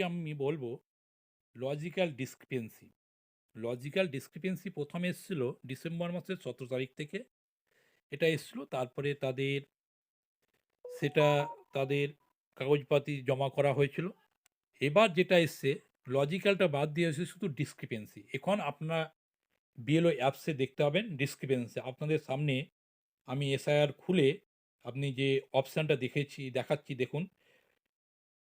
আমি বলব? Logical discrepancy logical discrepancy প্রথম এসেছিল ডিসেম্বর মাসের সতেরো তারিখ থেকে। এটা এসেছিল, তারপরে তাদের সেটা তাদের কাগজপাতি জমা করা হয়েছিল। এবার যেটা এসছে লজিক্যালটা বাদ দিয়ে এসেছে শুধু ডিসক্রিপেন্সি এখন আপনারা বিএলও অ্যাপসে দেখতে পাবেন ডিসক্রিপেন্সি আপনাদের সামনে আমি এসআইআর খুলে আপনি যে অপশানটা দেখেছি, দেখাচ্ছি, দেখুন।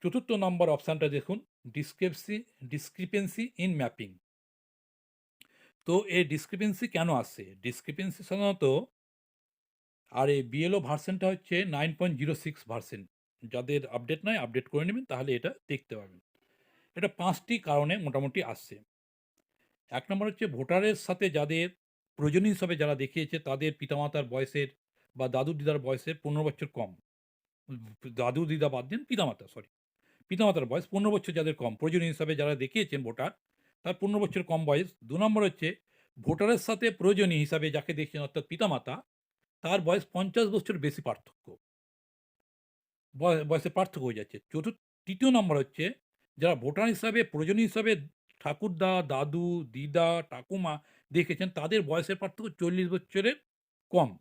চতুর্থ নম্বর অপশানটা দেখুন ডিসক্রিপসি ডিসক্রিপেন্সি ইন ম্যাপিং তো এই ডিসক্রিপেন্সি কেন আসছে? ডিসক্রিপেন্সি সাধারণত আর এই বিএলও ভার্সনটা হচ্ছে nine point zero six version যাদের আপডেট নয় আপডেট করে নেবেন, তাহলে এটা দেখতে পাবেন। এটা পাঁচটি কারণে মোটামুটি আসছে। এক নম্বর হচ্ছে ভোটারের সাথে যাদের প্রয়োজনীয় হিসাবে যারা দেখিয়েছে, তাদের পিতামাতার বয়সের বা দাদু দিদার বয়সের পনেরো বছর কম। দাদু দিদা বাদ দেন, পিতামাতা সরি পিতামাতার বয়স পনেরো বছর যাদের কম। প্রয়োজনীয় হিসাবে যারা দেখিয়েছেন ভোটার, তার পনেরো বছর কম বয়স। দু নম্বর হচ্ছে ভোটারের সাথে প্রয়োজনীয় হিসাবে যাকে দেখছেন অর্থাৎ পিতামাতা, তার বয়স পঞ্চাশ বছর বেশি পার্থক্য। বয়- বয়সে পার্থক্য হয়ে যাচ্ছে। চতুর্থ, তৃতীয় নম্বর হচ্ছে যারা ভোটার হিসাবে, প্রয়োজনীয় হিসাবে ঠাকুরদা, দাদু, দিদা, ঠাকুমা দেখেছেন, তাদের বয়সের পার্থক্য চল্লিশ বছরের কম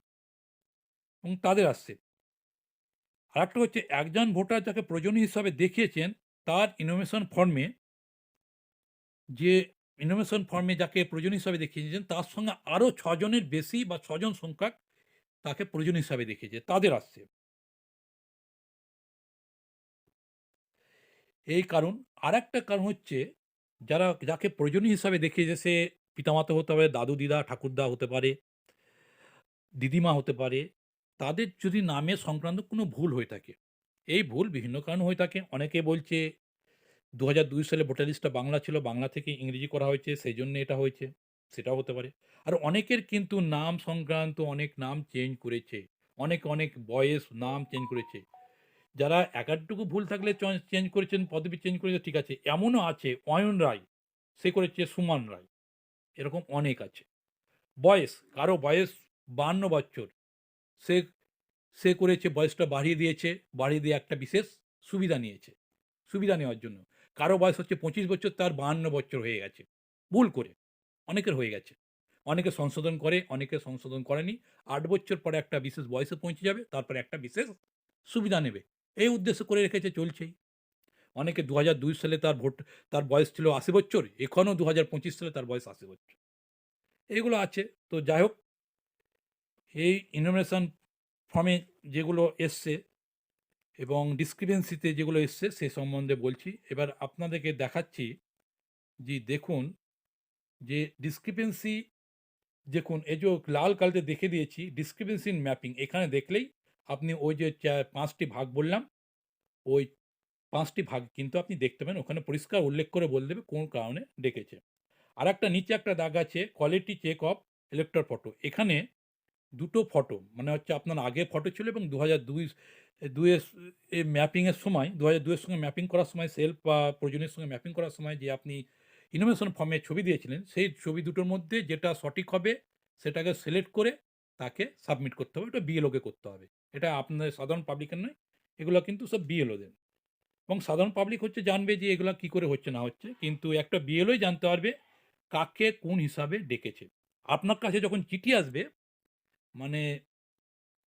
এবং তাদের আসছে। আর একটা হচ্ছে, একজন ভোটার যাকে প্রয়োজনীয় হিসাবে দেখিয়েছেন, তার ইনোভেশন ফর্মে যে ইনোভেশন ফর্মে যাকে প্রয়োজনীয় হিসাবে দেখিয়েছেন, তার সঙ্গে আরও ছজনের বেশি বা ছজন সংখ্যক তাকে প্রয়োজনীয় হিসাবে দেখিয়েছে। তাদের আসছে। এই কারণ আর একটা কারণ হচ্ছে, যারা যাকে প্রয়োজনীয় হিসাবে দেখিয়েছে, সে পিতামাতা হতে পারে, দাদু, দিদা, ঠাকুরদা হতে পারে, দিদিমা হতে পারে তাদের যদি নামে সংক্রান্ত কোনো ভুল হয়ে থাকে, এই ভুল বিভিন্ন কারণ হয়ে থাকে। অনেকে বলছে দু হাজার দুই সালে ভোটার লিস্টটা বাংলা ছিল, বাংলা থেকে ইংরেজি করা হয়েছে, সেই জন্য এটা হয়েছে, সেটাও হতে পারে। আর অনেকের কিন্তু নাম সংক্রান্ত অনেক নাম চেঞ্জ করেছে, অনেক অনেক বয়স নাম চেঞ্জ করেছে। যারা একাধটুকু ভুল থাকলে চেঞ্জ করেছেন, পদবি চেঞ্জ করেছে ঠিক আছে। এমনও আছে, অয়ন রায়, সে করেছে সুমান রায়। এরকম অনেক আছে। বয়স, কারও বয়স বান্ন বছর সে সে করেছে, বয়সটা বাড়িয়ে দিয়েছে, বাড়িয়ে দিয়ে একটা বিশেষ সুবিধা নিয়েছে, সুবিধা নেওয়ার জন্য। কারও বয়স হচ্ছে পঁচিশ বছর, তার বাহান্ন বছর হয়ে গেছে। ভুল করে, অনেকের হয়ে গেছে। অনেকে সংশোধন করে, অনেকে সংশোধন করেনি। আট বছর পরে একটা বিশেষ বয়সে পৌঁছে যাবে, তারপরে একটা বিশেষ সুবিধা নেবে। এই উদ্দেশ্য করে রেখেছে, চলছেই। অনেকে দু হাজার দুই সালে তার ভোট, তার বয়স ছিল আশি বছর, এখনও দু হাজার পঁচিশ সালে তার বয়স আশি বছর। এইগুলো আছে। তো যাই হোক এই ইনোভেশন ফর্মে যেগুলো এসছে এবং ডিসক্রিপেন্সিতে যেগুলো এসছে সে সম্বন্ধে বলছি। এবার আপনাদেরকে দেখাচ্ছি যে দেখুন যে ডিসক্রিপেন্সি দেখুন এই যে লাল কালতে দেখে দিয়েছি ডিসক্রিপেন্সি ইন ম্যাপিং এখানে দেখলেই আপনি ওই যে পাঁচটি ভাগ বললাম, ওই পাঁচটি ভাগ কিন্তু আপনি দেখতে পাবেন ওখানে পরিষ্কার উল্লেখ করে বলে দেবে কোন কারণে ডেকেছে। আর একটা নিচে একটা দাগ আছে quality check of electoral photo এখানে দুটো ফটো মানে হচ্ছে আপনার আগে ফটো ছিল এবং দু হাজার দুই দুয়ের ম্যাপিংয়ের সময় দু হাজার দুয়ের সঙ্গে ম্যাপিং করার সময় সেলফ বা প্রয়োজনের সঙ্গে ম্যাপিং করার সময় যে আপনি ইনোভেশন ফর্মে ছবি দিয়েছিলেন, সেই ছবি দুটোর মধ্যে যেটা সঠিক হবে, সেটাকে সিলেক্ট করে তাকে সাবমিট করতে হবে। এটা বিএলওকে করতে হবে। এটা আপনাদের সাধারণ পাবলিকের নয়, এগুলো কিন্তু সব বিএলওদের এবং সাধারণ পাবলিক হচ্ছে জানবে যে এগুলো কী করে হচ্ছে, না হচ্ছে, কিন্তু একটা বিএলওই জানতে পারবে কাকে কোন হিসাবে ডেকেছে। আপনার কাছে যখন চিঠি আসবে মানে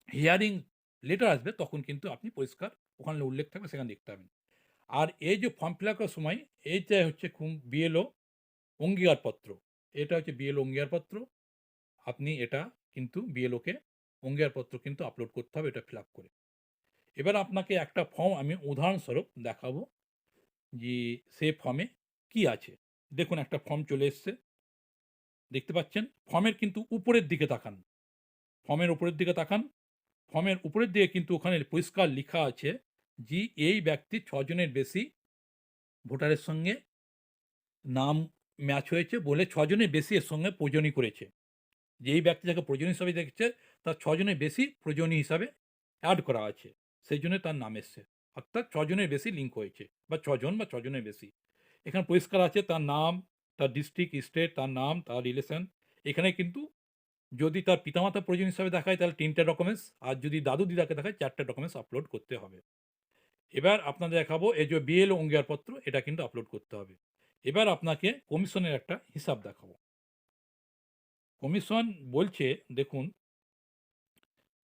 হিয়ারিং লেটার আসবে, তখন কিন্তু আপনি পরিষ্কার ওখানে উল্লেখ থাকবে, সেখানে দেখতে পাবেন। আর এই যে ফর্ম ফিল করার সময়, এইটা হচ্ছে বিএলও অঙ্গীকারপত্র। এটা হচ্ছে বিএলও অঙ্গীকারপত্র। আপনি এটা কিন্তু বিএলওকে অঙ্গীকারপত্র কিন্তু আপলোড করতে হবে, এটা ফিল করে। এবার আপনাকে একটা ফর্ম আমি উদাহরণস্বরূপ দেখাবো যে সে ফর্মে কি আছে। দেখুন, একটা ফর্ম চলে এসছে। দেখতে পাচ্ছেন? ফর্মের কিন্তু উপরের দিকে তাকান। ফর্মের উপরের দিকে তাকান। ফর্মের উপরের দিকে কিন্তু ওখানে পরিষ্কার লেখা আছে, যে এই ব্যক্তি ছজনের বেশি ভোটারের সঙ্গে নাম ম্যাচ হয়েছে বলে ছজনের বেশি এর সঙ্গে প্রয়োজনী করেছে। যে এই ব্যক্তি যাকে প্রয়োজনীয় হিসাবে দেখছে, তার ছজনের বেশি প্রয়োজনী হিসাবে অ্যাড করা আছে। সেই জন্য তার নাম এসছে। অর্থাৎ ছজনের বেশি লিঙ্ক হয়েছে, বা ছজন বা ছজনের বেশি। এখানে পরিষ্কার আছে, তার নাম, তার ডিস্ট্রিক্ট স্টেট তার নাম, তার রিলেশন এখানে কিন্তু যদি তার পিতামাতা প্রয়োজন হিসাবে দেখায়, তাহলে তিনটে ডকুমেন্টস আর যদি দাদু দিদাকে দেখায়, চারটে ডকুমেন্টস আপলোড করতে হবে। এবার আপনাদের দেখাবো, এই যে বিএলও অঙ্গীকারপত্র, এটা কিন্তু আপলোড করতে হবে। এবার আপনাকে কমিশনের একটা হিসাব দেখাবো। কমিশন বলছে, দেখুন,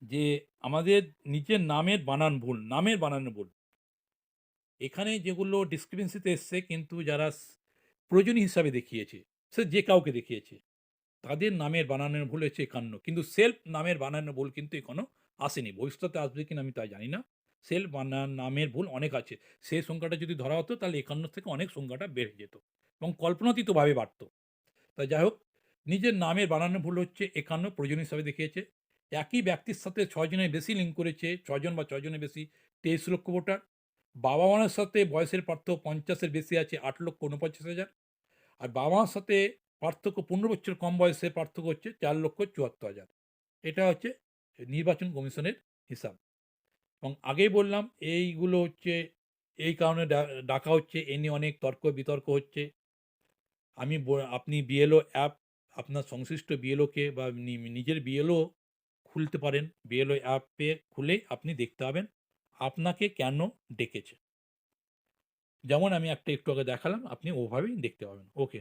যে আমাদের নিজের নামের বানান ভুল, নামের বানান ভুল। এখানে যেগুলো ডিসক্রিপেন্সিতে এসছে, কিন্তু যারা প্রয়োজনীয় হিসাবে দেখিয়েছে, সে যে কাউকে দেখিয়েছে। তাদের নামের বানানের ভুল হচ্ছে একান্ন কিন্তু সেলফ নামের বানানোর ভুল কিন্তু এখনও আসেনি। ভবিষ্যতে আসবে কিনা আমি তাই জানি না। সেলফ বানান নামের ভুল অনেক আছে। সেই সংখ্যাটা যদি ধরা হতো, তাহলে একান্ন থেকে অনেক সংখ্যাটা বেড়ে যেত এবং কল্পনাতীতভাবে বাড়ত। তাই যাই হোক, নিজের নামের বানানোর ভুল হচ্ছে একান্ন প্রয়োজনীয় হিসাবে দেখিয়েছে। একই ব্যক্তির সাথে ছজনের বেশি লিঙ্ক করেছে ছজন বা ছজনের বেশি তেইশ লক্ষ ভোটার। বাবা মায়ের সাথে বয়সের পার্থক্য পঞ্চাশের বেশি আছে, আট লক্ষ উনপঞ্চাশ হাজার। আর বাবা মার সাথে পার্থক্য পনেরো বছর কম বয়সে পার্থক্য হচ্ছে চার লক্ষ চুয়াত্তর হাজার। এটা হচ্ছে নির্বাচন কমিশনের হিসাব। এবং আগেই বললাম, এইগুলো হচ্ছে, এই কারণে ডাকা হচ্ছে, এ নিয়ে অনেক তর্ক বিতর্ক হচ্ছে। আমি আপনি বিএলও অ্যাপ, আপনার সংশ্লিষ্ট বিএলওকে বা নিজের বিএলও খুলতে পারেন। বিএলও অ্যাপে খুলে আপনি দেখতে পাবেন, আপনাকে কেন ডেকেছে। যেমন আমি একটা একটু আগে দেখালাম, আপনি ওভাবেই দেখতে পাবেন। ওকে।